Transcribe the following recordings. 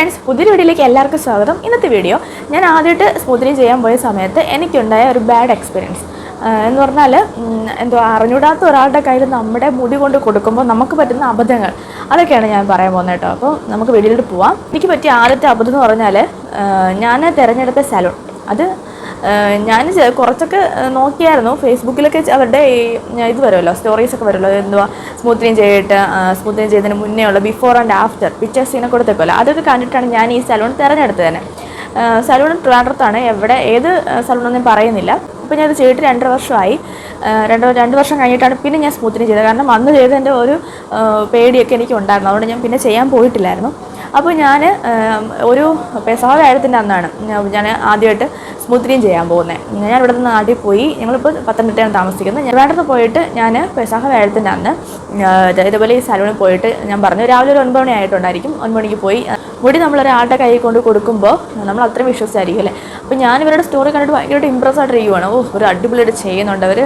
Friends പുതിയൊരു വീഡിയോയിലേക്ക് എല്ലാവർക്കും സ്വാഗതം. ഇന്നത്തെ വീഡിയോ ഞാൻ ആദ്യമായിട്ട് സ്മൂത്തനിങ് ചെയ്യാൻ പോയ സമയത്ത് എനിക്കുണ്ടായ ഒരു ബാഡ് എക്സ്പീരിയൻസ് എന്ന് പറഞ്ഞാൽ എന്തോ അറിഞ്ഞൂടാത്ത ഒരാളുടെ കയ്യിൽ നമ്മുടെ മുടി കൊണ്ട് കൊടുക്കുമ്പോൾ നമുക്ക് പറ്റുന്ന അബദ്ധങ്ങൾ. അതൊക്കെയാണ് ഞാൻ പറയാൻ പോകുന്നത് കേട്ടോ. അപ്പോൾ നമുക്ക് വീഡിയോയിലോട്ട് പോവാം. എനിക്ക് പറ്റിയ ആദ്യത്തെ അബദ്ധം എന്ന് പറഞ്ഞാൽ ഞാൻ തിരഞ്ഞെടുത്ത സലൂൺ അത് ഞാൻ കുറച്ചൊക്കെ നോക്കിയായിരുന്നു. ഫേസ്ബുക്കിലൊക്കെ അവരുടെ ഇത് വരുമല്ലോ സ്റ്റോറീസ് ഒക്കെ വരുമല്ലോ. എന്തുവാ സ്മൂത്തനിങ് ചെയ്തിട്ട് സ്മൂത്തനിങ് ചെയ്തതിന് മുന്നേ ഉള്ള ബിഫോർ ആൻഡ് ആഫ്റ്റർ പിക്ചേഴ്സിനെ കൊടുത്തേക്കുമല്ലോ അതൊക്കെ കണ്ടിട്ടാണ് ഞാൻ ഈ സലൂൺ തിരഞ്ഞെടുത്തത് തന്നെ. സലൂൺ ട്രിവാൻഡ്രത്താണ് എവിടെ ഏത് സലൂണൊന്നും പറയുന്നില്ല. അപ്പോൾ ഞാൻ ഇത് ചെയ്തിട്ട് രണ്ടര വർഷമായി. രണ്ട് രണ്ട് വർഷം കഴിഞ്ഞിട്ടാണ് പിന്നെ ഞാൻ സ്മൂത്തനിങ് ചെയ്തത്. കാരണം അന്ന് ചെയ്തതിന്റെ ഒരു പേടിയൊക്കെ എനിക്ക് ഉണ്ടായിരുന്നു അതുകൊണ്ട് ഞാൻ പിന്നെ ചെയ്യാൻ പോയിട്ടില്ലായിരുന്നു. അപ്പോൾ ഞാൻ ഒരു പെസഹ വ്യാഴത്തിന്റെ അന്നാണ് ഞാൻ ആദ്യമായിട്ട് സ്മൂത്തനിങ് ചെയ്യാൻ പോകുന്നത്. ഞാൻ ഇവിടെ നിന്ന് നാട്ടിൽ പോയി ഞങ്ങളിപ്പോൾ പത്തനംതിട്ടയാണ് താമസിക്കുന്നത്. ഞാൻ വേണ്ടത് പോയിട്ട് ഞാൻ പെസഹ വ്യാഴത്തിന്റെ അന്ന് ഇതേപോലെ ഇത് ഈ സലൂണിൽ പോയിട്ട് ഞാൻ പറഞ്ഞു രാവിലെ ഒരു ഒൻപത് മണി ആയിട്ടുണ്ടായിരിക്കും ഒൻപത് മണിക്ക് പോയി. മുടി നമ്മളൊരാളുടെ കയ്യിൽ കൊണ്ട് കൊടുക്കുമ്പോൾ നമ്മൾ അത്രയും വിശ്വസിച്ചായിരിക്കും അല്ലേ? അപ്പോൾ ഞാൻ ഇവരുടെ സ്റ്റോറി കണ്ടിട്ട് ഭയങ്കരമായിട്ട് ഇമ്പ്രസ് ആയിട്ട് ചെയ്യുവാണ് ഓ ഒരു അടിപൊളിയായിട്ട് ചെയ്യുന്നുണ്ട് അവർ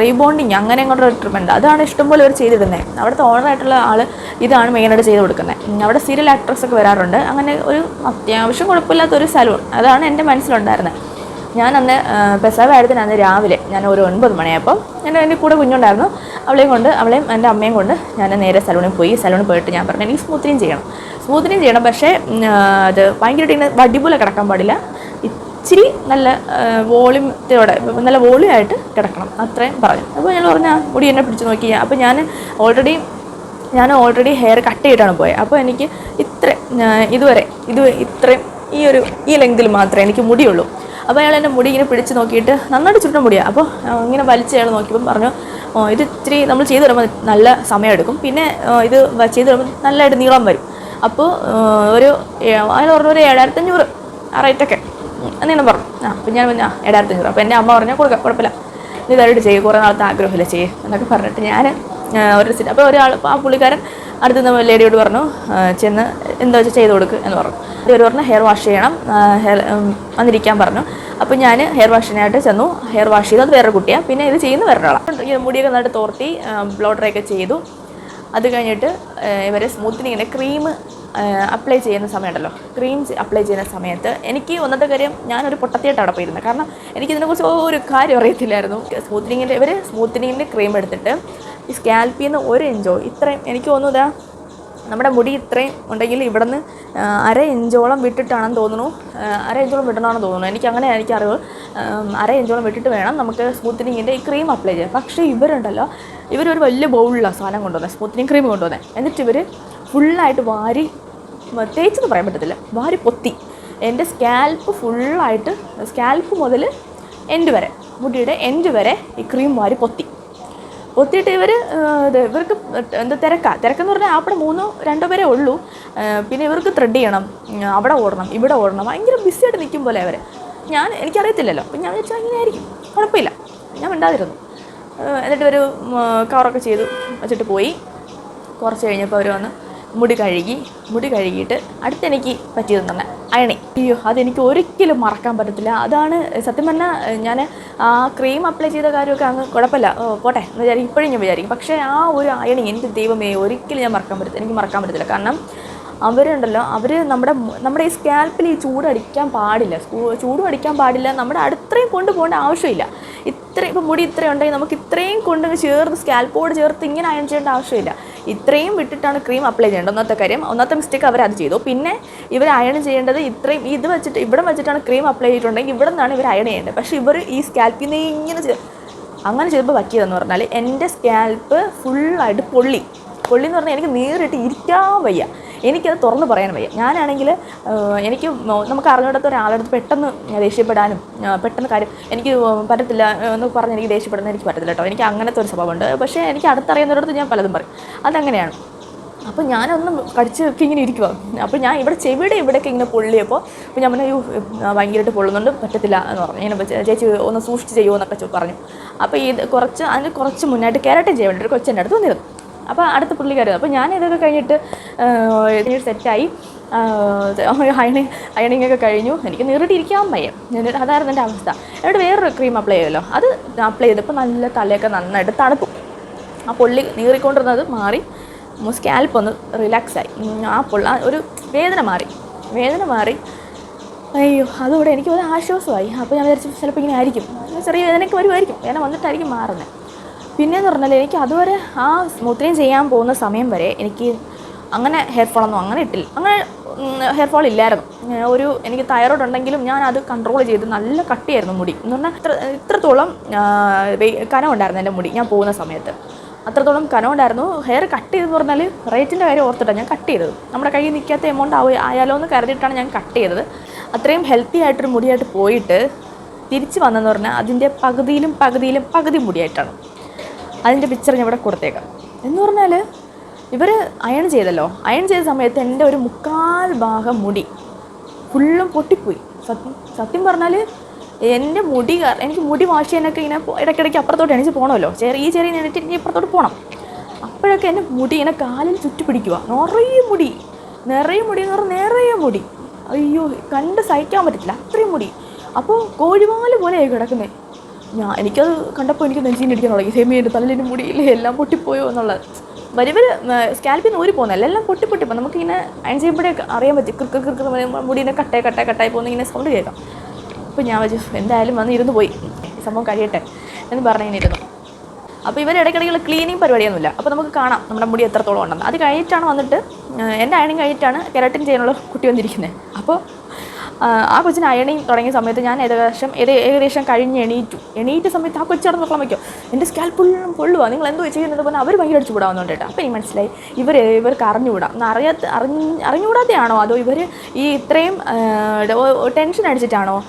റീബോണ്ടിങ് അങ്ങനെ കൊണ്ടൊരു ട്രീറ്റ്മെന്റ് അതാണ് ഇഷ്ടംപോലെ അവർ ചെയ്തിടുന്നത് അവിടുത്തെ ഓണറായിട്ടുള്ള ആൾ ഇതാണ് മെയിനായിട്ട് ചെയ്ത് കൊടുക്കുന്നത് അവിടെ സീരിയൽ ആക്ട്രസ് ഒക്കെ വരാറുണ്ട്. അങ്ങനെ ഒരു അത്യാവശ്യം കുഴപ്പമില്ലാത്ത ഒരു സലൂൺ അതാണ് എന്റെ മനസ്സിലുണ്ടായിരുന്നത് ഞാൻ അന്ന് പെസവായത്തിന് അന്ന് രാവിലെ ഞാൻ ഒരു ഒൻപത് മണിയായപ്പോൾ എന്റെ എന്റെ കൂടെ കുഞ്ഞുണ്ടായിരുന്നു. അവളെയും കൊണ്ട് അവളെയും എന്റെ അമ്മയും കൊണ്ട് ഞാൻ നേരെ സലൂണിൽ പോയി. സലൂണിൽ പോയിട്ട് ഞാൻ പറഞ്ഞു എനിക്ക് സ്മൂത്തിനും ചെയ്യണം. സ്മൂത്തിനും ചെയ്യണം പക്ഷേ അത് ഭയങ്കരമായിട്ട് ഇങ്ങനെ വടിപോലെ കിടക്കാൻ പാടില്ല. ഇച്ചിരി നല്ല വോളിയത്തോടെ നല്ല വോളിയം ആയിട്ട് കിടക്കണം അത്രയും പറഞ്ഞു. അപ്പോൾ ഞാൻ പറഞ്ഞാൽ മുടി എന്നെ പിടിച്ച് നോക്കി അപ്പോൾ ഞാൻ ഓൾറെഡി ഞാൻ ഓൾറെഡി ഹെയർ കട്ട് ചെയ്തിട്ടാണ് പോയത് അപ്പോൾ എനിക്ക് ഇത്ര ഇതുവരെ ഇത് ഇത്രയും ഈ ഒരു ഈ ലെങ്തിൽ മാത്രമേ എനിക്ക് മുടിയുള്ളൂ. അപ്പോൾ അയാൾ എന്റെ മുടി ഇങ്ങനെ പിടിച്ച് നോക്കിയിട്ട് നന്നായിട്ട് ചുരുട്ട മുടിയാണ് അപ്പോൾ ഇങ്ങനെ വലിച്ച് അയാൾ നോക്കിയപ്പോൾ പറഞ്ഞു "ഓ, ഇത് ഇത്തിരി നമ്മൾ ചെയ്ത് വരുമ്പോൾ നല്ല സമയമെടുക്കും പിന്നെ ഇത് ചെയ്തു വരുമ്പോൾ നല്ലതായിട്ട് നീളം വരും. അപ്പോൾ ഒരു അയാൾ പറഞ്ഞു ഒരു ഏഴായിരത്തഞ്ഞൂറ് ആ റേറ്റൊക്കെ എന്നിങ്ങനെ പറഞ്ഞു. ആ അപ്പം ഞാൻ പിന്നെ ആ ഏഴായിരത്തഞ്ഞൂറ്. അപ്പോൾ എന്റെ അമ്മ പറഞ്ഞു കൊടുക്കാം കുഴപ്പമില്ല. ഇതായിട്ട് ചെയ്യും കുറേ നാളത്തെ ആഗ്രഹമില്ല ചെയ്യും എന്നൊക്കെ പറഞ്ഞിട്ട് ഞാൻ ഒരു സീറ്റ് അപ്പോൾ ഒരാൾ ആ പുള്ളിക്കാരൻ അടുത്ത് നിന്ന് ലേഡിയോട് പറഞ്ഞു ചെന്ന് എന്താ വെച്ചാൽ ചെയ്ത് കൊടുക്കുക എന്ന് പറഞ്ഞു. അവർ പറഞ്ഞു ഹെയർ വാഷ് ചെയ്യണം. ഹെയർ വന്നിരിക്കാൻ പറഞ്ഞു. അപ്പോൾ ഞാൻ ഹെയർ വാഷിനായിട്ട് ചെന്നു. ഹെയർ വാഷ് ചെയ്തു അത് വേറെ കുട്ടിയാണ് പിന്നെ ഇത് ചെയ്യുന്ന വേറെ ഒരാളാണ് മുടിയൊക്കെ നന്നായിട്ട് തോർത്തി ബ്ലോ ഡ്രൈ ഒക്കെ ചെയ്തു. അത് കഴിഞ്ഞിട്ട് ഇവരെ സ്മൂത്തിനി ഇങ്ങനെ ക്രീം അപ്ലൈ ചെയ്യുന്ന സമയമുണ്ടല്ലോ. ക്രീം അപ്ലൈ ചെയ്യുന്ന സമയത്ത് എനിക്ക് ഒന്നത്തെ കാര്യം ഞാനൊരു പൊട്ടത്തിയായിട്ട് അവിടെ പോയിരുന്നത്. കാരണം എനിക്കിതിനെക്കുറിച്ച് ഒരു കാര്യം അറിയത്തില്ലായിരുന്നു. സ്മൂത്തനിങ്ങിന്റെ ഇവർ സ്മൂത്തനിങ്ങിന്റെ ക്രീം എടുത്തിട്ട് ഈ സ്കാൽപ്പിൽ നിന്ന് ഒരു ഇഞ്ചോ ഇത്രയും എനിക്ക് തോന്നുന്നതാ നമ്മുടെ മുടി ഇത്രയും ഉണ്ടെങ്കിൽ ഇവിടെ നിന്ന് അര ഇഞ്ചോളം വിട്ടിട്ടാണെന്ന് തോന്നുന്നു. അര ഇഞ്ചോളം വിടണമെന്ന് തോന്നുന്നു. എനിക്ക് അങ്ങനെ എനിക്ക് അറിവ് അര ഇഞ്ചോളം വിട്ടിട്ട് വേണം നമുക്ക് സ്മൂത്തനിങ്ങിന്റെ ഈ ക്രീം അപ്ലൈ ചെയ്യാൻ. പക്ഷേ ഇവരുണ്ടല്ലോ ഇവരൊരു വലിയ ബൗളിലാണ് സാധനം കൊണ്ടുവന്നത് സ്മൂത്തനിങ് ക്രീം കൊണ്ടുവന്നത് എന്നിട്ട് ഇവർ ഫുള്ളായിട്ട് വാരി തേച്ചെന്ന് പറയാൻ പറ്റത്തില്ല വാരി പൊത്തി. എന്റെ സ്കാൽപ്പ് ഫുള്ളായിട്ട് സ്കാൽപ്പ് മുതൽ എൻഡ് വരെ മുടിയുടെ എൻഡ് വരെ ഈ ക്രീം വാരി പൊത്തി. ഒത്തിയിട്ട് ഇവർ ഇത് ഇവർക്ക് എന്താ തിരക്കാ. തിരക്കെന്ന് പറഞ്ഞാൽ അവിടെ മൂന്നോ രണ്ടോ പേരെ ഉള്ളൂ. പിന്നെ ഇവർക്ക് ത്രെഡ് ചെയ്യണം അവിടെ ഓടണം ഇവിടെ ഓടണം. ഭയങ്കര ബിസിയായിട്ട് നിൽക്കും പോലെ അവർ ഞാൻ എനിക്കറിയത്തില്ലല്ലോ. അപ്പം ഞാൻ വിചാരിച്ചാൽ ഇങ്ങനെ ആയിരിക്കും. കുഴപ്പമില്ല. ഞാൻ മിണ്ടാതിരുന്നു. എന്നിട്ട് ഒരു കവറൊക്കെ ചെയ്തു വെച്ചിട്ട് പോയി. കുറച്ച് കഴിഞ്ഞപ്പോൾ അവർ വന്ന് മുടി കഴുകി മുടി കഴുകിയിട്ട് അടുത്തെനിക്ക് പറ്റിയതെന്ന് അയണി. അയ്യോ അതെനിക്ക് ഒരിക്കലും മറക്കാൻ പറ്റത്തില്ല. അതാണ് സത്യം പറഞ്ഞാൽ ഞാൻ ആ ക്രീം അപ്ലൈ ചെയ്ത കാര്യമൊക്കെ അങ്ങ് കുഴപ്പമില്ല. പോട്ടെ എന്ന് വിചാരിക്കും ഇപ്പോഴും ഞാൻ വിചാരിക്കും. പക്ഷേ ആ ഒരു അയണി എന്റെ ദൈവമേ ഒരിക്കലും ഞാൻ മറക്കാൻ പറ്റത്തില്ല. എനിക്ക് മറക്കാൻ പറ്റത്തില്ല. കാരണം അവരുണ്ടല്ലോ അവർ നമ്മുടെ നമ്മുടെ ഈ സ്കാൽപ്പിൽ ഈ ചൂടടിക്കാൻ പാടില്ല. ചൂടും അടിക്കാൻ പാടില്ല. നമ്മുടെ അടുത്രയും കൊണ്ടുപോകേണ്ട ആവശ്യമില്ല. ഇത്രയും ഇപ്പം മുടി ഇത്രയും ഉണ്ടെങ്കിൽ നമുക്ക് ഇത്രയും കൊണ്ടുവന്ന് ചേർത്ത് സ്കാൽപ്പോട് ചേർത്ത് ഇങ്ങനെ അയൺ ചെയ്യേണ്ട ആവശ്യമില്ല. ഇത്രയും വിട്ടിട്ടാണ് ക്രീം അപ്ലൈ ചെയ്യേണ്ടത്. ഒന്നാമത്തെ കാര്യം ഒന്നാമത്തെ മിസ്റ്റേക്ക് അവർ അത് ചെയ്തു. പിന്നെ ഇവർ അയൺ ചെയ്യേണ്ടത് ഇത്രയും ഇത് വെച്ചിട്ട് ഇവിടെ വെച്ചിട്ടാണ് ക്രീം അപ്ലൈ ചെയ്തിട്ടുണ്ടെങ്കിൽ ഇവിടെ നിന്നാണ് ഇവർ അയൺ ചെയ്യേണ്ടത്. പക്ഷേ ഇവർ ഈ സ്കാൽപ്പിൽ നിന്ന് ഇങ്ങനെ അങ്ങനെ ചെയ്തപ്പോൾ പറ്റിയതെന്ന് പറഞ്ഞാൽ എന്റെ സ്കാൽപ്പ് ഫുള്ളായിട്ട് പൊള്ളി. പൊള്ളി എന്ന് പറഞ്ഞാൽ എനിക്ക് നേരിട്ട് ഇരിക്കാൻ വയ്യ. എനിക്കത് തുറന്ന് പറയാൻ വയ്യ. ഞാനാണെങ്കിൽ എനിക്ക് നമുക്ക് അറിഞ്ഞിടത്ത ഒരാളടുത്ത് പെട്ടെന്ന് ദേഷ്യപ്പെടാനും പെട്ടെന്ന് കാര്യം എനിക്ക് പറ്റത്തില്ല എന്ന് പറഞ്ഞ് എനിക്ക് ദേഷ്യപ്പെടുന്ന എനിക്ക് പറ്റത്തില്ല കേട്ടോ. എനിക്ക് അങ്ങനത്തെ ഒരു സ്വഭാവമുണ്ട്. പക്ഷേ എനിക്ക് അടുത്തറിയുന്നവരടുത്ത് ഞാൻ പലതും പറയും. അതങ്ങനെയാണ്. അപ്പോൾ ഞാനൊന്നും കടിച്ച് ഇങ്ങനെ ഇരിക്കുക അപ്പോൾ ഞാൻ ഇവിടെ ചെവിയുടെ ഇവിടെയൊക്കെ ഇങ്ങനെ പൊള്ളിയപ്പോൾ അപ്പോൾ ഞാൻ പറഞ്ഞു ഭയങ്കരമായിട്ട് പൊള്ളുന്നുണ്ട് പറ്റത്തില്ല എന്ന് പറഞ്ഞു. ഇങ്ങനെ ചേച്ചി ഒന്ന് സൂക്ഷിച്ച് ചെയ്യുമോ എന്നൊക്കെ പറഞ്ഞു. അപ്പോൾ ഇത് കുറച്ച് അതിന് കുറച്ച് മുന്നായിട്ട് കയറട്ടെ ചെയ്യാൻ വേണ്ടി ഒരു കൊച്ചെന്റെ അടുത്ത് വന്നിരുന്നു. അപ്പോൾ അടുത്ത പുള്ളിക്കാരത് അപ്പോൾ ഞാൻ ഇതൊക്കെ കഴിഞ്ഞിട്ട് സെറ്റായി അയണിങ് അയണിങ് ഒക്കെ കഴിഞ്ഞു. എനിക്ക് നീറിട്ടിരിക്കാൻ വയ്യ. എന്നിട്ട് അതായിരുന്നു എന്റെ അവസ്ഥ. എന്നിട്ട് വേറൊരു ക്രീം അപ്ലൈ ചെയ്യുമല്ലോ അത് അപ്ലൈ ചെയ്തപ്പോൾ നല്ല തലയൊക്കെ നന്നായിട്ട് തണുത്തു. ആ പൊള്ളി നീറിക്കൊണ്ടിരുന്നത് മാറി. സ്കാൽപ്പ് ഒന്ന് റിലാക്സായി ആ പൊള്ള ഒരു വേദന മാറി. വേദന മാറി. അയ്യോ അതുകൂടെ എനിക്ക് ഒരു ആശ്വാസമായി. അപ്പോൾ ഞാൻ വിചാരിച്ചു ചിലപ്പോൾ ഇങ്ങനെ ആയിരിക്കും. ചെറിയ വേദനയ്ക്ക് വരുമായിരിക്കും. വേദന വന്നിട്ടായിരിക്കും മാറുന്നത് പിന്നെയെന്ന് പറഞ്ഞാൽ എനിക്ക് അതുവരെ ആ സ്മൂത്തനിങ് ചെയ്യാൻ പോകുന്ന സമയം വരെ എനിക്ക് അങ്ങനെ ഹെയർ ഫോളൊന്നും അങ്ങനെ ഇട്ടില്ല. അങ്ങനെ ഹെയർ ഫോൾ ഇല്ലായിരുന്നു. ഒരു എനിക്ക് തൈറോയ്ഡ് ഉണ്ടെങ്കിലും ഞാൻ അത് കൺട്രോൾ ചെയ്ത് നല്ല കട്ടിയായിരുന്നു മുടി. എന്ന് പറഞ്ഞാൽ ഇത്ര ഇത്രത്തോളം കനമുണ്ടായിരുന്നു എന്റെ മുടി ഞാൻ പോകുന്ന സമയത്ത്. അത്രത്തോളം കനം ഉണ്ടായിരുന്നു. ഹെയർ കട്ട് ചെയ്തെന്ന് പറഞ്ഞാൽ റേറ്റിന്റെ കാര്യം ഓർത്തിട്ടാണ് ഞാൻ കട്ട് ചെയ്തത്. നമ്മുടെ കയ്യിൽ നിൽക്കാത്ത എമൗണ്ട് ആവുക ആയാലോ എന്ന് കരുതിയിട്ടാണ് ഞാൻ കട്ട് ചെയ്തത്. അത്രയും ഹെൽത്തി ആയിട്ടൊരു മുടിയായിട്ട് പോയിട്ട് തിരിച്ച് വന്നെന്ന് പറഞ്ഞാൽ അതിന്റെ പകുതിയിലും പകുതിയിലും പകുതി മുടിയായിട്ടാണ്. അതിന്റെ പിക്ചർ ഞാൻ ഇവിടെ കൊടുത്തേക്കാം. എന്ന് പറഞ്ഞാൽ ഇവർ അയൺ ചെയ്തല്ലോ. അയൺ ചെയ്ത സമയത്ത് എന്റെ ഒരു മുക്കാൽ ഭാഗം മുടി ഫുള്ളും പൊട്ടിപ്പോയി. സത്യം സത്യം പറഞ്ഞാൽ എന്റെ മുടി എനിക്ക് മുടി വാഷ് ചെയ്യാനൊക്കെ ഇങ്ങനെ ഇടയ്ക്കിടയ്ക്ക് അപ്പുറത്തോട്ട് എണീച്ച് പോകണമല്ലോ ചെറിയ ഈ ചെറിയ എണീറ്റ് ഇനി ഇപ്പുറത്തോട്ട് പോകണം അപ്പോഴൊക്കെ എന്റെ മുടി ഇങ്ങനെ കാലിൽ ചുറ്റി പിടിക്കുക നിറയെ മുടി. നിറയെ മുടി എന്ന് പറഞ്ഞാൽ നിറയെ മുടി. അയ്യോ കണ്ട് സഹിക്കാൻ പറ്റില്ല അത്രയും മുടി. അപ്പോൾ കോഴിവാൽ പോലെയായി കിടക്കുന്നത് ഞാൻ എനിക്കത് കണ്ടപ്പോൾ എനിക്ക് നെഞ്ചീന്റെ അടിക്കാൻ തുടങ്ങി. സെമി എന്റെ തലയിൽ മുടിയില്ലേ എല്ലാം പൊട്ടിപ്പോയോ എന്നുള്ളത് വരിവർ സ്കാൽപ്പിൽ നിന്ന് ഊരി പോകുന്നല്ല എല്ലാം പൊട്ടി പൊട്ടി പോകും നമുക്കിങ്ങനെ അയൺ ചെയ്യുമ്പോഴേ അറിയാൻ പറ്റും. കിർക്ക് കിർക്ക് മുടിനെ കട്ടായി കട്ടായി കട്ടായി പോകുന്ന ഇങ്ങനെ സൗണ്ട് കേൾക്കാം. അപ്പോൾ ഞാൻ വെച്ചു എന്തായാലും വന്ന് ഇരുന്ന് പോയി. സംഭവം കഴിയട്ടെ. എന്ന് പറഞ്ഞിരുന്നു. അപ്പോൾ ഇവർ ഇടയ്ക്കിടയ്ക്കുള്ള ക്ലീനിങ് പരിപാടിയൊന്നുമില്ല. അപ്പോൾ നമുക്ക് കാണാം നമ്മുടെ മുടി എത്രത്തോളം ഉണ്ടെന്ന്. അത് കഴിഞ്ഞിട്ടാണ് വന്നിട്ട് എന്റെ അയണിങ് കഴിഞ്ഞിട്ടാണ് കെരട്ടിൻ ചെയ്യാനുള്ള കുട്ടി വന്നിരിക്കുന്നത് അപ്പോൾ ആ, കൊച്ചിന് അയണിങ് തുടങ്ങിയ സമയത്ത് ഞാൻ ഏകദേശം ഏകദേശം കഴിഞ്ഞ് എണീറ്റു. എണീറ്റ സമയത്ത് ആ കൊച്ചു കിടന്ന് നോക്കാൻ വയ്ക്കും. എന്റെ സ്കാൽ ഫുള്ളും പൊള്ളുക നിങ്ങൾ എന്തോ ചെയ്യുന്നത് പോലെ അവർ ഭയങ്കര അടിച്ചു വിടാവുന്നുണ്ട് കേട്ടോ. അപ്പോൾ എനിക്ക് മനസ്സിലായി. ഇവർ ഇവർക്ക് അറിഞ്ഞുകൂടാം. അറിയാത്ത അറിഞ്ഞ് അറിഞ്ഞുകൂടാതെയാണോ? അതോ ഇവർ ഈ ഇത്രയും ടെൻഷൻ അടിച്ചിട്ടാണോ?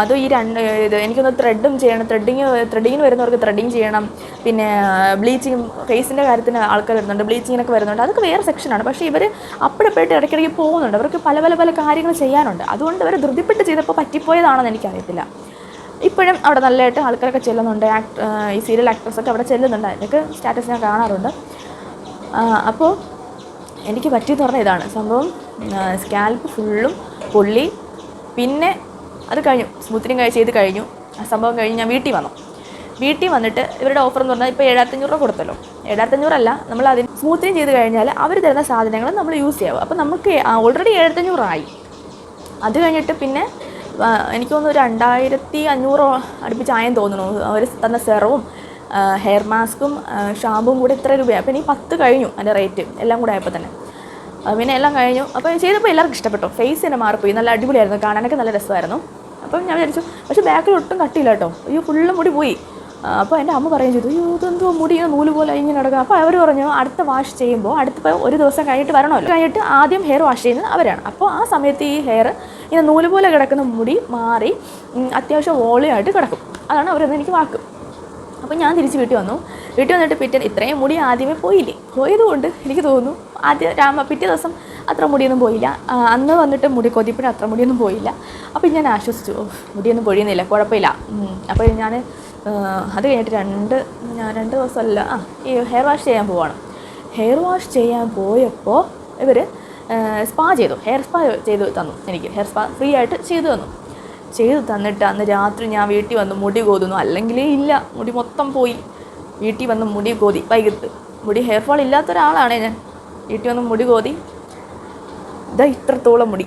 അതോ ഈ രണ്ട് ഇത് എനിക്കൊന്ന് ത്രെഡും ചെയ്യണം. ത്രെഡിങ് ത്രെഡിങ്ങിന് വരുന്നവർക്ക് ത്രെഡിങ് ചെയ്യണം. പിന്നെ ബ്ലീച്ചിങ് ഫേസിന്റെ കാര്യത്തിന് ആൾക്കാർ വരുന്നുണ്ട്. ബ്ലീച്ചിങ്ങിനൊക്കെ വരുന്നുണ്ട്. അതൊക്കെ വേറെ സെക്ഷനാണ് പക്ഷേ ഇവർ അപ്പോഴപ്പോഴായിട്ട് ഇടയ്ക്കിടയ്ക്ക് പോകുന്നുണ്ട്. അവർക്ക് പല പല പല കാര്യങ്ങൾ ചെയ്യാനുണ്ട്. അതുകൊണ്ട് അവർ ധൃതിപ്പെട്ട് ചെയ്തപ്പോൾ പറ്റിപ്പോയതാണെന്ന് എനിക്കറിയത്തില്ല. ഇപ്പോഴും അവിടെ നല്ലതായിട്ട് ആൾക്കാരൊക്കെ ചെല്ലുന്നുണ്ട്. ആക്ട് ഈ സീരിയൽ ആക്ട്രസൊക്കെ അവിടെ ചെല്ലുന്നുണ്ട്. അതിന്റെയൊക്കെ സ്റ്റാറ്റസ് ഞാൻ കാണാറുണ്ട്. അപ്പോൾ എനിക്ക് പറ്റിയെന്ന് പറഞ്ഞാൽ ഇതാണ്. സംഭവം സ്കാൽപ്പ് ഫുള്ളും പൊള്ളി. പിന്നെ അത് കഴിഞ്ഞു. കഴിച്ച് ചെയ്ത് കഴിഞ്ഞു. ആ സംഭവം കഴിഞ്ഞ് ഞാൻ വീട്ടിൽ വന്നു. വീട്ടിൽ വന്നിട്ട് ഇവരുടെ ഓഫർ എന്ന് പറഞ്ഞാൽ ഇപ്പോൾ ഏഴായിരത്തഞ്ഞൂറ് രൂപ കൊടുത്തല്ലോ. ഏഴായിരത്തഞ്ഞൂറല്ല നമ്മൾ അതിന് സ്മൂത്തിനും ചെയ്ത് കഴിഞ്ഞാൽ അവർ തരുന്ന സാധനങ്ങൾ നമ്മൾ യൂസ് ചെയ്യാവും. അപ്പോൾ നമുക്ക് ഓൾറെഡി ഏഴായിരത്തഞ്ഞൂറായി അത് കഴിഞ്ഞിട്ട് പിന്നെ എനിക്ക് തോന്നുന്നു രണ്ടായിരത്തി അഞ്ഞൂറ് അടുപ്പിച്ചായെന്ന് തോന്നുന്നു. അവർ തന്ന സെറവും ഹെയർ മാസ്കും ഷാമ്പും കൂടെ ഇത്ര രൂപയാണ് അപ്പോൾ ഇനി പത്ത് കഴിഞ്ഞു അതിന്റെ റേറ്റ് എല്ലാം കൂടെ ആയപ്പോൾ തന്നെ. പിന്നെ എല്ലാം കഴിഞ്ഞു. അപ്പോൾ ചെയ്തപ്പോൾ എല്ലാവർക്കും ഇഷ്ടപ്പെട്ടു. ഫേസ് തന്നെ മാറിപ്പോയി. നല്ല അടിപൊളിയായിരുന്നു. കാണാനൊക്കെ നല്ല രസമായിരുന്നു. അപ്പം ഞാൻ വിചാരിച്ചു പക്ഷേ ബാക്കിൽ ഒട്ടും കട്ടിയില്ല കേട്ടോ. അയ്യോ ഫുള്ളും മുടി പോയി. അപ്പോൾ എന്റെ അമ്മ പറയുകയും ചെയ്തു അയ്യോ ഇതെന്തോ മുടി നൂൽ പോലെ ഇങ്ങനെ നടക്കുക അപ്പോൾ അവർ പറഞ്ഞു അടുത്ത വാഷ് ചെയ്യുമ്പോൾ അടുത്ത ഒരു ദിവസം കഴിഞ്ഞിട്ട് വരണമല്ലോ. കഴിഞ്ഞിട്ട് ആദ്യം ഹെയർ വാഷ് ചെയ്യുന്നത് അവരാണ്. അപ്പോൾ ആ സമയത്ത് ഈ ഹെയർ ഇങ്ങനെ നൂൽ പോലെ കിടക്കുന്ന മുടി മാറി അത്യാവശ്യം വോളിയായിട്ട് കിടക്കും. അതാണ് അവരത് എനിക്ക് വാക്ക്. അപ്പോൾ ഞാൻ തിരിച്ച് വീട്ടിൽ വന്നു. വീട്ടിൽ വന്നിട്ട് പിറ്റേ ഇത്രയും മുടി ആദ്യമേ പോയില്ലേ? പോയതുകൊണ്ട് എനിക്ക് തോന്നുന്നു ആദ്യം രാമ പിറ്റേ ദിവസം അത്ര മുടിയൊന്നും പോയില്ല. അന്ന് വന്നിട്ട് മുടി കൊതിപ്പിട്ട് അത്ര മുടിയൊന്നും പോയില്ല. അപ്പോൾ ഞാൻ ആശ്വസിച്ചു മുടിയൊന്നും പൊഴിയുന്നില്ല കുഴപ്പമില്ല. അപ്പോൾ ഞാൻ അത് കഴിഞ്ഞിട്ട് രണ്ട് ഞാൻ രണ്ട് ദിവസമല്ല ആ ഈ ഹെയർ വാഷ് ചെയ്യാൻ പോവാണ്. ഹെയർ വാഷ് ചെയ്യാൻ പോയപ്പോൾ ഇവർ സ്പാ ചെയ്തു. ഹെയർ സ്പാ ചെയ്തു തന്നു എനിക്ക്. ഹെയർ സ്പാ ഫ്രീ ആയിട്ട് ചെയ്തു തന്നു. ചെയ്തു തന്നിട്ട് അന്ന് രാത്രി ഞാൻ വീട്ടിൽ വന്ന് മുടി കോതുന്നു. അല്ലെങ്കിലേ ഇല്ല മുടി മൊത്തം പോയി. വീട്ടിൽ വന്ന് മുടി കോതി. വൈകിട്ട് മുടി ഹെയർ ഫോൾ ഇല്ലാത്ത ഒരാളാണ് ഞാൻ. വീട്ടിൽ വന്ന് മുടി കോതി. ഇതാ ഇത്രത്തോളം മുടി.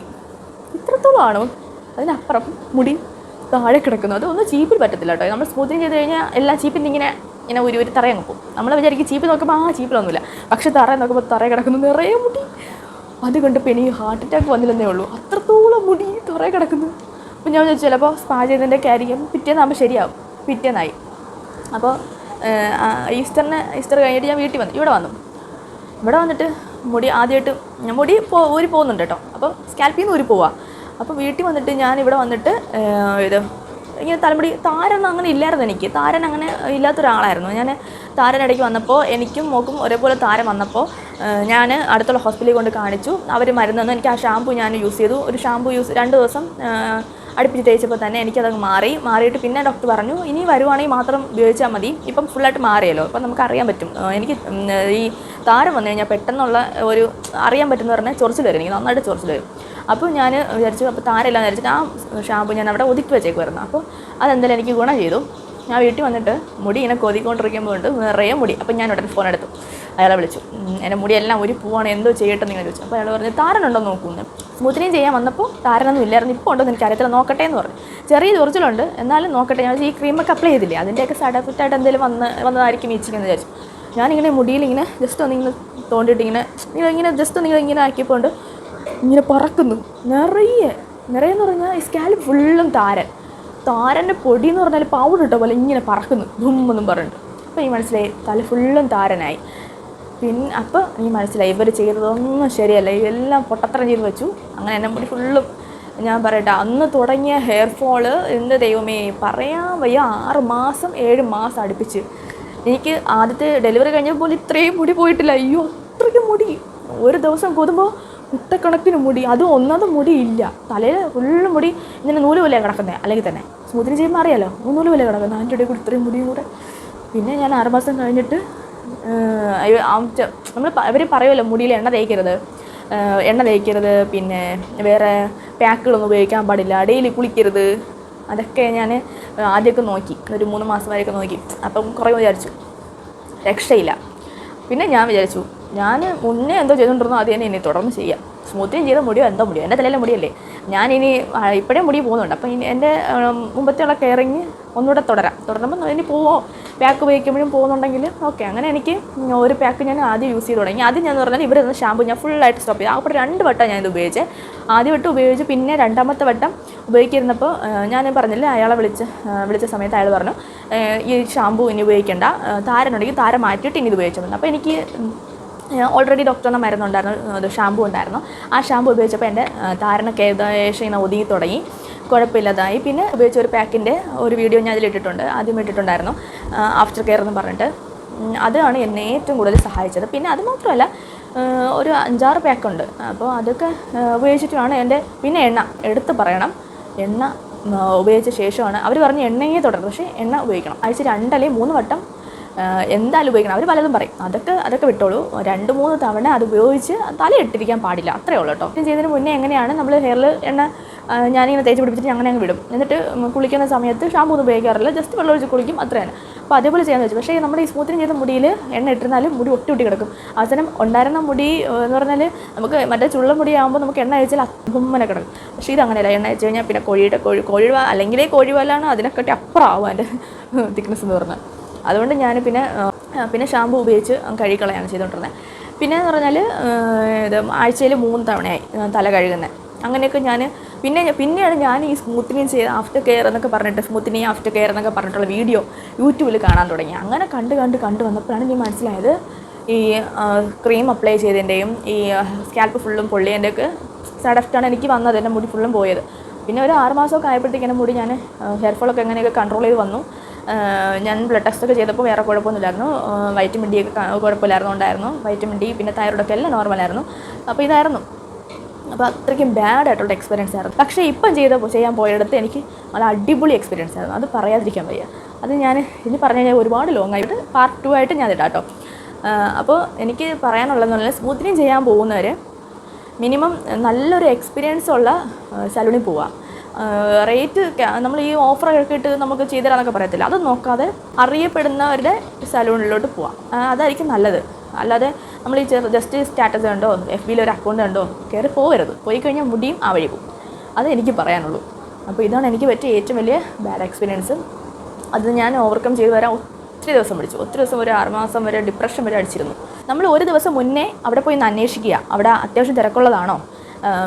ഇത്രത്തോളം ആണോ അതിനപ്പുറം മുടി താഴെ കിടക്കുന്നു. അതൊന്നും ചീപ്പിൽ പറ്റത്തില്ല കേട്ടോ. നമ്മൾ സ്മൂത്തിങ് ചെയ്ത് കഴിഞ്ഞാൽ എല്ലാ ചീപ്പിൽ ഇങ്ങനെ ഇങ്ങനെ ഒരു ഒരു തറയങ്ങ് പോകും. നമ്മൾ വിചാരിക്കും ചീപ്പ് നോക്കുമ്പോൾ ആ ചീപ്പിലൊന്നുമില്ല പക്ഷെ തറ നോക്കുമ്പോൾ തറ കിടക്കുന്നു നിറയെ മുടി. അത് കണ്ടപ്പോൾ എനിക്ക് ഹാർട്ട് അറ്റാക്ക് വന്നില്ലെന്നേ ഉള്ളൂ. അത്രത്തോളം മുടി തറയെ കിടക്കുന്നു. അപ്പോൾ ഞാൻ വിചാരിച്ചു ചിലപ്പോൾ സ്പാ ചെയ്തതിന്റെ കാര്യം പിറ്റേന്നാകുമ്പോൾ ശരിയാവും. പിറ്റേന്നായി. അപ്പോൾ ഈസ്റ്ററിന് ഈസ്റ്റർ കഴിഞ്ഞിട്ട് ഞാൻ വീട്ടിൽ വന്നു. ഇവിടെ വന്നു. ഇവിടെ വന്നിട്ട് മുടി ആദ്യമായിട്ട് മുടി പോ ഊരി പോകുന്നുണ്ട് കേട്ടോ. അപ്പം സ്കാൽപ്പിൽ നിന്ന് ഊരി പോവാ. അപ്പോൾ വീട്ടിൽ വന്നിട്ട് ഞാൻ ഇവിടെ വന്നിട്ട് ഇത് ഇങ്ങനെ തലമുടി താരൊന്നും അങ്ങനെ ഇല്ലായിരുന്നു എനിക്ക്. താരൻ അങ്ങനെ ഇല്ലാത്തൊരാളായിരുന്നു. ഞാൻ താരൻ ഇടയ്ക്ക് വന്നപ്പോൾ എനിക്കും മോക്കും ഒരേപോലെ താരം വന്നപ്പോൾ ഞാൻ അടുത്തുള്ള ഹോസ്പിറ്റലിൽ കൊണ്ട് കാണിച്ചു. അവർ മരുന്ന് തന്നു. എനിക്ക് ആ ഷാമ്പു ഞാൻ യൂസ് ചെയ്തു. ഒരു ഷാമ്പു യൂസ് രണ്ട് ദിവസം അടുപ്പിച്ച് തേച്ചപ്പോൾ തന്നെ എനിക്കതങ്ങ് മാറി. മാറിയിട്ട് പിന്നെ ഡോക്ടർ പറഞ്ഞു ഇനി വരുവാണെങ്കിൽ മാത്രം ഉപയോഗിച്ചാൽ മതി. ഇപ്പം ഫുള്ളായിട്ട് മാറിയല്ലോ. അപ്പം നമുക്കറിയാൻ പറ്റും. എനിക്ക് ഈ താരം വന്നു കഴിഞ്ഞാൽ പെട്ടെന്നുള്ള ഒരു അറിയാൻ പറ്റുന്ന പറഞ്ഞാൽ ചൊറിച്ചിൽ വരും. എനിക്ക് നന്നായിട്ട് ചൊറിച്ചിൽ വരും. അപ്പോൾ ഞാൻ വിചാരിച്ചു അപ്പോൾ താരമില്ല എന്ന് വിചാരിച്ചിട്ട് ആ ഷാമ്പു ഞാൻ അവിടെ ഒതുക്കി വെച്ചേക്കുമായിരുന്നു അപ്പോൾ അതെന്തായാലും എനിക്ക് ഗുണം ചെയ്തു. ഞാൻ വീട്ടിൽ വന്നിട്ട് മുടി ഇങ്ങനെ കൊതിക്കൊണ്ടിരിക്കുമ്പോൾ ഉണ്ട് നിറയെ മുടി. അപ്പം ഞാൻ ഉടനെ ഫോൺ എടുത്തു. അയാളെ വിളിച്ചു. എന്റെ മുടിയെല്ലാം ഒരു പൂവാണ് എന്തോ ചെയ്യട്ടെ നിങ്ങൾ ചോദിച്ചു. അപ്പോൾ അയാൾ പറഞ്ഞു താരനുണ്ടോ നോക്കുന്നു സ്മൂത്തിനെയും ചെയ്യാൻ വന്നപ്പോൾ താരനൊന്നും ഇല്ലായിരുന്നു. ഇപ്പോൾ ഉണ്ടോ എന്ന് അറിയത്തില്ല. നോക്കട്ടെ എന്ന് പറഞ്ഞു. ചെറിയ ചൊറിച്ചിലുണ്ട്. എന്നാലും നോക്കട്ടെ. ഞാൻ ഈ ക്രീമൊക്കെ അപ്ലൈ ചെയ്തില്ലേ? അതിന്റെയൊക്കെ സൈഡ് എഫക്റ്റായിട്ട് എന്തെങ്കിലും വന്ന് വന്നതായിരിക്കും ഈച്ചിങ്ങെന്ന് വിചാരിച്ചു. ഞാനിങ്ങനെ മുടിയിൽ ഇങ്ങനെ ജസ്റ്റ് തോണ്ടിയിട്ട് ഇങ്ങനെ ഇങ്ങനെ ഇങ്ങനെ ജസ്റ്റ് നിങ്ങളിങ്ങനെ ആക്കിയപ്പോൾ ഇങ്ങനെ പറക്കുന്നു. നിറയെ നിറയെ എന്ന് പറഞ്ഞാൽ ഈ സ്കാൽ ഫുള്ളും താരൻ. താരന്റെ പൊടി എന്ന് പറഞ്ഞാൽ പൗഡർ ഇട്ട പോലെ ഇങ്ങനെ പറക്കുന്നു. ധുമ്മെന്നും പറഞ്ഞിട്ട്. അപ്പോൾ ഈ മനസ്സിലായി തല ഫുള്ളും താരനായി. പിന്നെ അപ്പോൾ ഈ മനസ്സിലായി ഇവർ ചെയ്തതൊന്നും ശരിയല്ല. ഇതെല്ലാം പൊട്ടത്തരം ചെയ്ത് വെച്ചു. അങ്ങനെ എന്റെ മുടി ഫുള്ളും ഞാൻ പറയട്ടെ അന്ന് തുടങ്ങിയ ഹെയർ ഫോൾ എന്റെ ദൈവമേ പറയാൻ വയ്യ. ആറ് മാസം ഏഴ് മാസം അടുപ്പിച്ച്. എനിക്ക് ആദ്യത്തെ ഡെലിവറി കഴിഞ്ഞപ്പോൾ ഇത്രയും മുടി പോയിട്ടില്ല. അയ്യോ അത്രയ്ക്ക് മുടി. ഒരു ദിവസം കൊതുമ്പോൾ മുട്ടക്കണക്കിന് മുടി. അതും ഒന്നാമത് മുടി ഇല്ല തലയിൽ ഫുള്ള് മുടി ഇങ്ങനെ നൂൽ പോലെ കിടക്കുന്നത് അല്ലെങ്കിൽ തന്നെ സ്മൂത്തിന് ചെയ്യുമ്പോൾ അറിയാലോ നൂൽ പോലെ കിടക്കുന്നത് അതിന്റെ ഇടയിൽ കൂടി ഇത്രയും മുടിയും കൂടെ. പിന്നെ ഞാൻ ആറുമാസം കഴിഞ്ഞിട്ട് നമ്മൾ അവർ പറയുമല്ലോ മുടിയിൽ എണ്ണ തേക്കരുത്. എണ്ണ തേക്കരുത്. പിന്നെ വേറെ പാക്കുകളൊന്നും ഉപയോഗിക്കാൻ പാടില്ല. ഡെയിലി കുളിക്കരുത്. അതൊക്കെ ഞാൻ ആദ്യമൊക്കെ നോക്കി. ഒരു മൂന്ന് മാസം വരെയൊക്കെ നോക്കി. അപ്പം കുറേ വിചാരിച്ചു. രക്ഷയില്ല. പിന്നെ ഞാൻ വിചാരിച്ചു ഞാൻ മുന്നേ എന്തോ ചെയ്തുകൊണ്ടിരുന്നോ അത് തന്നെ ഇനി തുടർന്ന് ചെയ്യാം. സ്മൂത്തിങ് ചെയ്ത മുടിയോ എന്തോ മുടിയോ എന്റെ തലയിലെ മുടിയല്ലേ? ഞാനിനി ഇപ്പോഴേ മുടി പോകുന്നുണ്ട്. അപ്പോൾ ഇനി എന്റെ മുമ്പത്തെയുള്ള കെയറിങ് ഒന്നുകൂടെ തുടരാം. തുടരുമ്പോൾ ഇനി പോവോ പാക്ക് ഉപയോഗിക്കുമ്പോഴും പോകുന്നുണ്ടെങ്കിൽ ഓക്കെ. അങ്ങനെ എനിക്ക് ഒരു പാക്ക് ഞാൻ ആദ്യം യൂസ് ചെയ്ത് തുടങ്ങി. ആദ്യം ഞാൻ പറഞ്ഞാൽ ഇവർ ഷാമ്പു ഞാൻ ഫുള്ളായിട്ട് സ്റ്റോപ്പ് ചെയ്തു. അപ്പോൾ രണ്ട് വട്ടം ഞാനിത് ഇത് ഉപയോഗിച്ചത് ആദ്യ വട്ടം ഉപയോഗിച്ച് പിന്നെ രണ്ടാമത്തെ വട്ടം ഉപയോഗിച്ചിരുന്നപ്പോൾ ഞാൻ പറഞ്ഞില്ലേ അയാളെ വിളിച്ച് വിളിച്ച സമയത്ത് അയാൾ പറഞ്ഞു ഈ ഷാമ്പു ഇനി ഉപയോഗിക്കേണ്ട. താരനുണ്ടെങ്കിൽ താരം മാറ്റിയിട്ട് ഇനി ഇത് ഉപയോഗിച്ചാൽ മതി അപ്പോൾ എനിക്ക് ഓൾറെഡി ഡോക്ടറിന്റെ മരുന്നുണ്ടായിരുന്നു ഷാമ്പു ഉണ്ടായിരുന്നു. ആ ഷാമ്പു ഉപയോഗിച്ചപ്പോൾ എന്റെ ആ, താരനൊക്കെ ഏകദേശം ഇങ്ങനെ ഒതുങ്ങി തുടങ്ങി. കുഴപ്പമില്ലാതായി. പിന്നെ ഉപയോഗിച്ച ഒരു പാക്കിന്റെ ഒരു വീഡിയോ ഞാൻ അതിലിട്ടിട്ടുണ്ട് ആദ്യം ഇട്ടിട്ടുണ്ടായിരുന്നു ആഫ്റ്റർ കെയർ എന്ന് പറഞ്ഞിട്ട്. അതാണ് എന്നെ ഏറ്റവും കൂടുതൽ സഹായിച്ചത്. പിന്നെ അത് മാത്രമല്ല ഒരു അഞ്ചാറ് പാക്കുണ്ട്. അപ്പോൾ അതൊക്കെ ഉപയോഗിച്ചിട്ടാണ് എന്റെ പിന്നെ എണ്ണ എടുത്ത് പറയണം. എണ്ണ ഉപയോഗിച്ച ശേഷമാണ്. അവർ പറഞ്ഞ് എണ്ണയെ തുടരും പക്ഷേ എണ്ണ ഉപയോഗിക്കണം. ആഴ്ച രണ്ടല്ലേ മൂന്ന് വട്ടം എന്തായാലും ഉപയോഗിക്കണം. അവർ പലതും പറയും. അതൊക്കെ അതൊക്കെ വിട്ടോളൂ. രണ്ട് മൂന്ന് തവണ അത് ഉപയോഗിച്ച് തലയിട്ടിരിക്കാൻ പാടില്ല. അത്രേ ഉള്ളൂ കേട്ടോ. ചെയ്തതിന് മുന്നേ എങ്ങനെയാണ് നമ്മൾ ഹെയറിൽ എണ്ണ ഞാനിങ്ങനെ തേച്ച് പിടിപ്പിച്ചിട്ട് അങ്ങനെ അങ്ങ് വിടും. എന്നിട്ട് കുളിക്കുന്ന സമയത്ത് ഷാമ്പൂ ഒന്നും ഉപയോഗിക്കാറില്ല. ജസ്റ്റ് വെള്ളം ഒഴിച്ച് കുളിക്കും. അത്ര തന്നെ അപ്പോൾ അതേപോലെ ചെയ്യാന്ന് വെച്ചു. പക്ഷേ നമ്മുടെ ഈ സ്മൂത്തിങ് ചെയ്ത മുടിയിൽ എണ്ണ ഇട്ടിരുന്നാലും മുടി ഒട്ടി ഒട്ടി കിടക്കും. അവസാനം ഉണ്ടായിരുന്ന മുടി എന്ന് പറഞ്ഞാൽ നമുക്ക് മറ്റേ ചുള്ള മുടിയാകുമ്പോൾ നമുക്ക് എണ്ണ അഴിച്ചാൽ അമ്മനെ കിടക്കും. പക്ഷേ ഇത് എണ്ണ അയച്ചു കഴിഞ്ഞാൽ പിന്നെ കോഴിയുടെ കോഴി കോഴി അല്ലെങ്കിൽ കോഴി വല്ലാണ് അതിനെക്കാട്ടി അപ്പുറം ആവും അതിന്റെ തിക്നെസ് എന്ന് പറഞ്ഞാൽ. അതുകൊണ്ട് ഞാൻ പിന്നെ പിന്നെ ഷാമ്പു ഉപയോഗിച്ച് കഴുകിക്കളയാണ് ചെയ്തുകൊണ്ടിരുന്നത് പിന്നെ എന്ന് പറഞ്ഞാൽ ഇത് ആഴ്ചയിൽ മൂന്ന് തവണയായി തല കഴുകുന്നത് അങ്ങനെയൊക്കെ ഞാൻ പിന്നെ പിന്നെയാണ് ഞാൻ ഈ സ്മൂത്തനിങ് ചെയ്ത് ആഫ്റ്റർ കെയർ എന്നൊക്കെ പറഞ്ഞിട്ട് സ്മൂത്തനിങ് ആഫ്റ്റർ കെയർ എന്നൊക്കെ പറഞ്ഞിട്ടുള്ള വീഡിയോ യൂട്യൂബിൽ കാണാൻ തുടങ്ങി. അങ്ങനെ കണ്ട് കണ്ട് കണ്ട് വന്നപ്പോഴാണ് എനിക്ക് മനസ്സിലായത് ഈ ക്രീം അപ്ലൈ ചെയ്തതിന്റെയും ഈ സ്കാൽപ്പ് ഫുള്ളും പൊള്ളിയതിന്റെയൊക്കെ സൈഡ് എഫക്റ്റാണ് എനിക്ക് വന്നത് എന്റെ മുടി ഫുള്ളും പോയത്. പിന്നെ ഒരു ആറ് മാസമൊക്കെ ആയപ്പോഴത്തേക്കും മുടി ഞാൻ ഹെയർ ഫോളൊക്കെ എങ്ങനെയൊക്കെ കൺട്രോൾ ചെയ്ത് വന്നു. ഞാൻ ബ്ലഡ് ടെസ്റ്റ് ഒക്കെ ചെയ്തപ്പോൾ വേറെ കുഴപ്പമൊന്നുമില്ലായിരുന്നു. വൈറ്റമിൻ ഡി ഒക്കെ കുഴപ്പമില്ലായിരുന്നു ഉണ്ടായിരുന്നു. വൈറ്റമിൻ ഡി പിന്നെ തൈറോയിഡൊക്കെ എല്ലാം നോർമലായിരുന്നു അപ്പോൾ ഇതായിരുന്നു. അപ്പോൾ അത്രയ്ക്കും ബാഡ് ആയിട്ടുള്ള എക്സ്പീരിയൻസ് ആയിരുന്നു. പക്ഷേ ഇപ്പം ചെയ്ത ചെയ്യാൻ പോയടുത്ത് എനിക്ക് നല്ല അടിപൊളി എക്സ്പീരിയൻസ് ആയിരുന്നു. അത് പറയാതിരിക്കാൻ വയ്യ. അത് ഞാൻ ഇനി പറഞ്ഞു കഴിഞ്ഞാൽ ഒരുപാട് ലോങ് ആയിട്ട് പാർട്ട് ടു ആയിട്ട് ഞാൻ ഇടാം കേട്ടോ അപ്പോൾ എനിക്ക് പറയാനുള്ളതെന്ന് പറഞ്ഞാൽ സ്മൂത്തിനിങ് ചെയ്യാൻ പോകുന്നവർ മിനിമം നല്ലൊരു എക്സ്പീരിയൻസ് ഉള്ള സലൂണിൽ പോവാം. റേറ്റ് നമ്മൾ ഈ ഓഫർ ഇട്ട് നമുക്ക് ചെയ്തു തരാന്നൊക്കെ പറയത്തില്ല. അത് നോക്കാതെ അറിയപ്പെടുന്നവരുടെ സലൂണിലോട്ട് പോവാം. അതായിരിക്കും നല്ലത്. അല്ലാതെ നമ്മൾ ഈ ജസ്റ്റ് സ്റ്റാറ്റസ് കണ്ടോ എഫ് ബിയിൽ ഒരു അക്കൗണ്ട് കണ്ടോ കയറി പോകരുത് പോയി കഴിഞ്ഞാൽ മുടിയും ആ വഴി പോകും. അത് എനിക്ക് പറയാനുള്ളൂ. അപ്പോൾ ഇതാണ് എനിക്ക് പറ്റിയ ഏറ്റവും വലിയ ബാഡ് എക്സ്പീരിയൻസ് അത് ഞാൻ ഓവർകം ചെയ്ത് വരാൻ ഒത്തിരി ദിവസം പിടിച്ചു. ഒത്തിരി ദിവസം ഒരു ആറുമാസം വരെ ഡിപ്രഷൻ വരെ അടിച്ചിരുന്നു. നമ്മൾ ഒരു ദിവസം മുന്നേ അവിടെ പോയി ഒന്ന് അന്വേഷിക്കുക. അവിടെ അത്യാവശ്യം തിരക്കുള്ളതാണോ?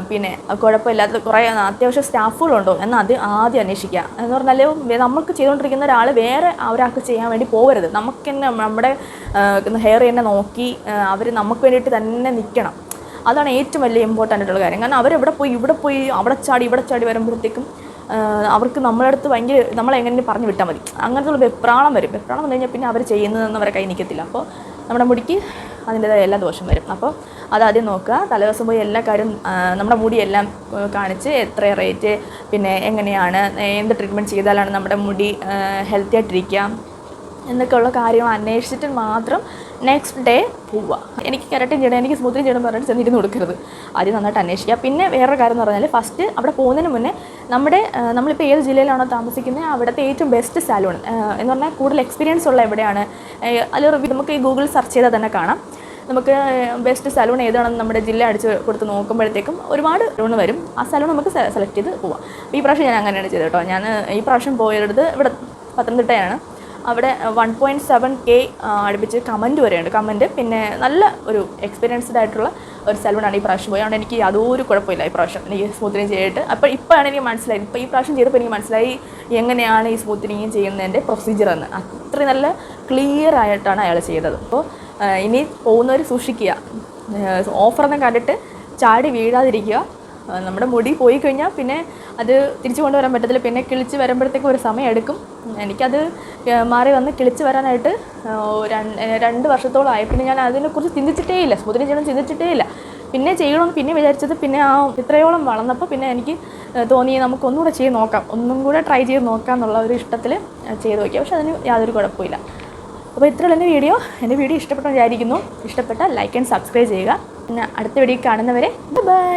പിന്നെ കുഴപ്പമില്ലാത്ത കുറേ അത്യാവശ്യം സ്റ്റാഫുകളുണ്ടോ എന്ന് അത് ആദ്യം അന്വേഷിക്കുക. എന്ന് പറഞ്ഞാൽ നമുക്ക് ചെയ്തുകൊണ്ടിരിക്കുന്ന ഒരാൾ വേറെ ഒരാൾക്ക് ചെയ്യാൻ വേണ്ടി പോകരുത് നമുക്ക് തന്നെ നമ്മുടെ ഹെയർ തന്നെ നോക്കി അവർ നമുക്ക് വേണ്ടിയിട്ട് തന്നെ നിൽക്കണം അതാണ് ഏറ്റവും വലിയ ഇമ്പോർട്ടന്റ് ആയിട്ടുള്ള കാര്യം. കാരണം അവരെവിടെ പോയി ഇവിടെ പോയി അവിടെ ചാടി ഇവിടെ ചാടി വരുമ്പോഴത്തേക്കും അവർക്ക് നമ്മളെ അടുത്ത് ഭയങ്കര നമ്മളെങ്ങനെ പറഞ്ഞു വിട്ടാൽ മതി. അങ്ങനത്തെ ഉള്ള വെപ്രാളം വരും. വെപ്രാളം വന്നു കഴിഞ്ഞാൽ പിന്നെ അവർ ചെയ്യുന്നതെന്ന് അവരെ കൈ നിൽക്കത്തില്ല അപ്പോൾ നമ്മുടെ മുടിക്ക് അതിന്റെതായ എല്ലാ ദോഷം വരും. അപ്പോൾ അതാദ്യം നോക്കുക. തലേദിവസം പോയി എല്ലാ കാര്യം നമ്മുടെ മുടി എല്ലാം കാണിച്ച് എത്ര റേറ്റ് പിന്നെ എങ്ങനെയാണ് എന്ത് ട്രീറ്റ്മെന്റ് ചെയ്താലാണ് നമ്മുടെ മുടി ഹെൽത്തി ആയിട്ടിരിക്കുക എന്നൊക്കെയുള്ള കാര്യങ്ങൾ അന്വേഷിച്ചിട്ട് മാത്രം നെക്സ്റ്റ് ഡേ പോവുക. എനിക്ക് കരട്ടും ചെയ്യണം എനിക്ക് സ്മൂത്തിങ് ചെയ്യണം പറഞ്ഞിട്ട് ചെന്നിരുന്ന് കൊടുക്കരുത്. ആദ്യം നന്നായിട്ട് അന്വേഷിക്കുക. പിന്നെ വേറൊരു കാര്യം എന്ന് പറഞ്ഞാൽ ഫസ്റ്റ് അവിടെ പോകുന്നതിന് മുന്നേ നമ്മുടെ നമ്മളിപ്പോൾ ഏത് ജില്ലയിലാണോ താമസിക്കുന്നത് അവിടുത്തെ ഏറ്റവും ബെസ്റ്റ് സാലൂൺ എന്ന് പറഞ്ഞാൽ കൂടുതൽ എക്സ്പീരിയൻസ് ഉള്ള എവിടെയാണ് അതിൽ നമുക്ക് ഈ ഗൂഗിൾ സെർച്ച് ചെയ്താൽ തന്നെ കാണാം. നമുക്ക് ബെസ്റ്റ് സലൂൺ ഏതാണെന്ന് നമ്മുടെ ജില്ല അടിച്ച് കൊടുത്ത് നോക്കുമ്പോഴത്തേക്കും ഒരുപാട് സലൂൺ വരും. ആ സലൂൺ നമുക്ക് സെലക്ട് ചെയ്ത് പോവാം. ഈ പ്രാവശ്യം ഞാൻ അങ്ങനെയാണ് ചെയ്തത് കേട്ടോ. ഞാൻ ഈ പ്രാവശ്യം പോയടുത്ത് ഇവിടെ പത്തനംതിട്ടയാണ്. അവിടെ വൺ പോയിന്റ് സെവൻ കെ അടുപ്പിച്ച് കമന്റ് വരെയുണ്ട്. കമന്റ് പിന്നെ നല്ല ഒരു എക്സ്പീരിയൻസ്ഡ് ആയിട്ടുള്ള ഒരു സലൂണാണ് ഈ പ്രാവശ്യം പോയത്. അതുകൊണ്ട് എനിക്ക് യാതൊരു കുഴപ്പമില്ല ഈ പ്രാവശ്യം. എനിക്ക് സ്മൂത്തനിങ് ചെയ്തിട്ട്. അപ്പോൾ ഇപ്പോഴാണ് എനിക്ക് മനസ്സിലായി ഇപ്പോൾ ഈ പ്രാവശ്യം ചെയ്തപ്പോൾ എനിക്ക് മനസ്സിലായി എങ്ങനെയാണ് ഈ സ്മൂത്തനിങ് ചെയ്യുന്നതിന്റെ പ്രൊസീജിയർ എന്ന്. അത്രയും നല്ല ക്ലിയർ ആയിട്ടാണ് അയാൾ ചെയ്തത്. അപ്പോൾ ഇനി പോകുന്നവർ സൂക്ഷിക്കുക. ഓഫറൊന്നും കണ്ടിട്ട് ചാടി വീഴാതിരിക്കുക. നമ്മുടെ മുടി പോയി കഴിഞ്ഞാൽ പിന്നെ അത് തിരിച്ചു കൊണ്ടുവരാൻ പറ്റത്തില്ല. പിന്നെ കിളിച്ച് വരുമ്പോഴത്തേക്കും ഒരു സമയം എടുക്കും. എനിക്കത് മാറി വന്ന് കിളിച്ച് വരാനായിട്ട് രണ്ട് വർഷത്തോളം ആയി. പിന്നെ ഞാൻ അതിനെക്കുറിച്ച് ചിന്തിച്ചിട്ടേ ഇല്ല. സ്മൂത്തിനെ ചെയ്യണം ചിന്തിച്ചിട്ടേ ഇല്ല. പിന്നെ ചെയ്യണമെന്ന് പിന്നെ വിചാരിച്ചത് പിന്നെ ആ ഇത്രയോളം വളർന്നപ്പോൾ പിന്നെ എനിക്ക് തോന്നി നമുക്ക് ഒന്നുകൂടെ ചെയ്ത് നോക്കാം. ഒന്നും കൂടെ ട്രൈ ചെയ്ത് നോക്കാം എന്നുള്ള ഒരു ഇഷ്ടത്തിൽ ചെയ്ത് നോക്കിയാൽ പക്ഷെ അതിന് യാതൊരു കുഴപ്പമില്ല അപ്പോൾ ഇത്രയുള്ള എന്റെ വീഡിയോ. എന്റെ വീഡിയോ ഇഷ്ടപ്പെട്ടെന്ന് വിചാരിക്കുന്നു. ഇഷ്ടപ്പെട്ടാൽ ലൈക്ക് ആൻഡ് സബ്സ്ക്രൈബ് ചെയ്യുക. പിന്നെ അടുത്ത വീഡിയോ കാണുന്നവരെ ബൈ.